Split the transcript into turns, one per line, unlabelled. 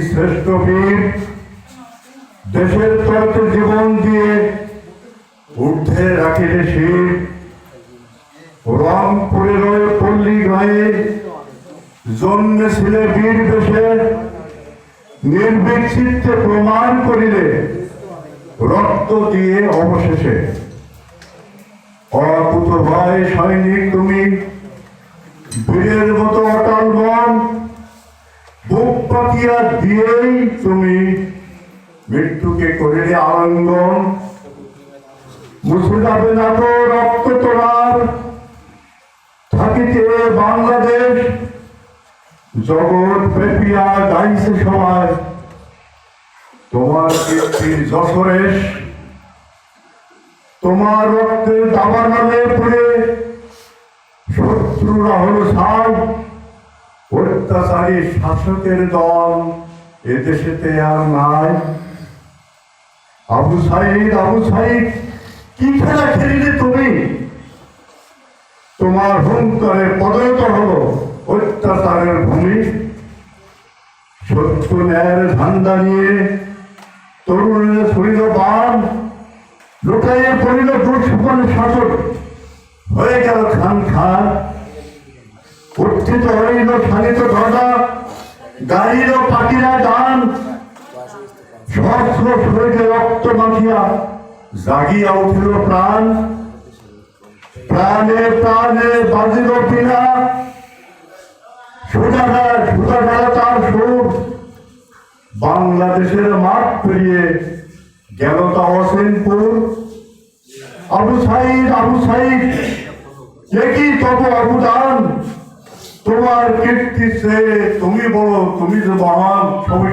শ্রেষ্ঠ বীর দেশের তর্কে জীবন দিয়ে ঊর্ধ্বে রাখিলে শির। রংপুরের পল্লী গায়ে জন্মেছিলে বীর দেশে। নির্ভীক প্রমাণ করিলে রক্ত দিয়ে অবশেষে। অকুত ভয় সৈনিক তুমি তুমি মৃত্যুকে করিলে আলঙ্গন মুছে যাবে না তো রক্ত তোমার থাকিতে বাংলাদেশ। জগৎ ব্যাপিয়া গাইছে সবাই। তোমার কীর্তির যশোরেশ। তোমার রক্তের দাবা নামে পড়ে শত্রুরা হলো সাল অত্যাচারী শাসকের দল। এদেশেতে আর নাই। আবু সাইদ আবু সাইদ, কি খেলা খেলিলে তুমি? তোমার হুঙ্কারে পদয়ত হলো অত্যাচারের ভূমি। সত্য ন্যায়ের ধান্দা নিয়ে তরুণের ছড়িল বান, লোকাইয়ে পড়িল দুঃসপন শাসক। হয়ে গেল খান খান। উত্থিত হইল শালিত ধরা গাড়িল পাখিরা দান। সহস্র শরীরে রক্ত মাখিয়া জাগিয়া উঠিল প্রাণ। প্রাণে প্রাণে বাজিল পিনা সুদাঘা সুদাঘা তার সুর। বাংলাদেশের মাঠ পেরিয়ে গেল তা অসীমপুর। আবু সাইদ আবু সাইদ একই তব অবদান তোমার কীর্তি সে তুমি বলো তুমি যে মহান ছবি